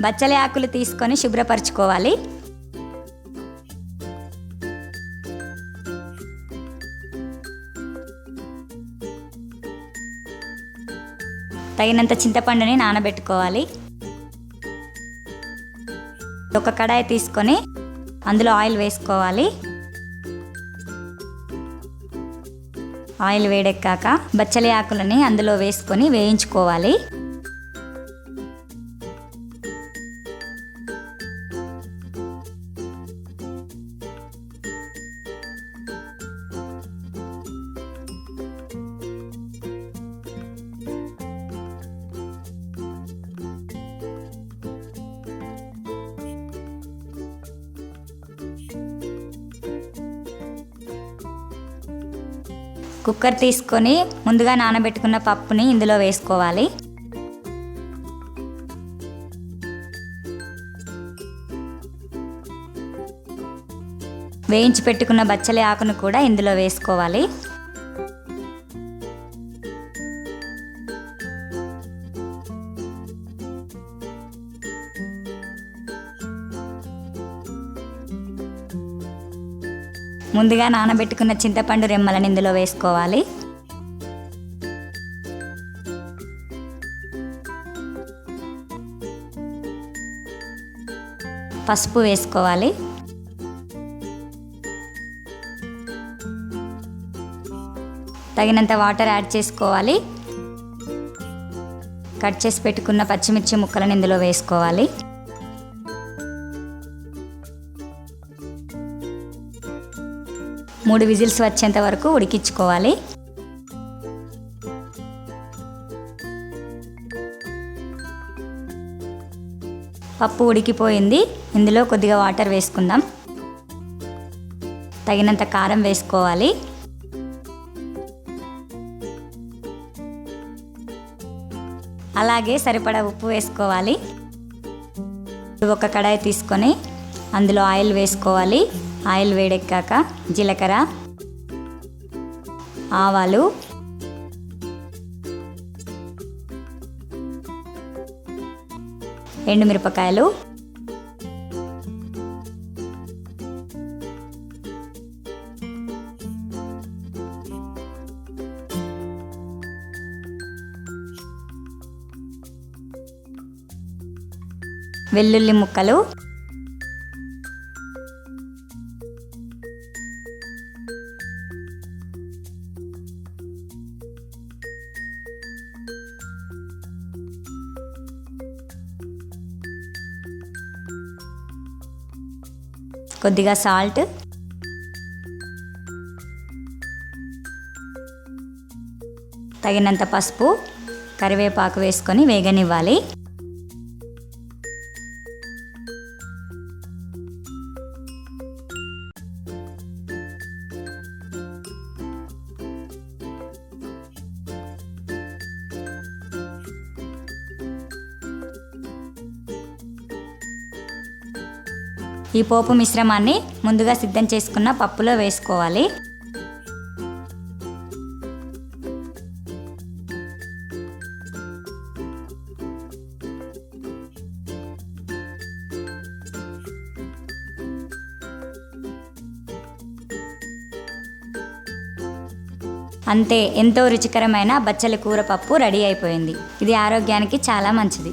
బచ్చలి ఆకులు తీసుకొని శుభ్రపరచుకోవాలి. తగినంత చింతపండుని నానబెట్టుకోవాలి. ఒక కడాయి తీసుకొని అందులో ఆయిల్ వేసుకోవాలి. ఆయిల్ వేడెక్కాక బచ్చలి ఆకులని అందులో వేసుకొని వేయించుకోవాలి. కుక్కర్ తీసుకొని ముందుగా నానబెట్టుకున్న పప్పుని ఇందులో వేసుకోవాలి. వేయించి పెట్టుకున్న బచ్చలి ఆకును కూడా ఇందులో వేసుకోవాలి. ముందుగా నానబెట్టుకున్న చింతపండు రెమ్మలను ఇందులో వేసుకోవాలి. పసుపు వేసుకోవాలి. తగినంత వాటర్ యాడ్ చేసుకోవాలి. కట్ చేసి పెట్టుకున్న పచ్చిమిర్చి ముక్కలను ఇందులో వేసుకోవాలి. మూడు విజిల్స్ వచ్చేంత వరకు ఉడికించుకోవాలి. పప్పు ఉడికిపోయింది. ఇందులో కొద్దిగా వాటర్ వేసుకుందాం. తగినంత కారం వేసుకోవాలి. అలాగే సరిపడా ఉప్పు వేసుకోవాలి. ఒక కడాయి తీసుకొని అందులో ఆయిల్ వేసుకోవాలి. ఆయిల్ వేడెక్కాక జీలకర్ర ఆవాలు ఎండుమిరపకాయలు వెల్లుల్లి ముక్కలు కొద్దిగా సాల్ట్. తగినంత పసుపు కరివేపాకు వేసుకొని వేగనివ్వాలి. ఈ పోపు మిశ్రమాన్ని ముందుగా సిద్ధం చేసుకున్న పప్పులో వేసుకోవాలి. అంతే ఎంతో రుచికరమైన బచ్చలి కూర పప్పు రెడీ అయిపోయింది. ఇది ఆరోగ్యానికి చాలా మంచిది.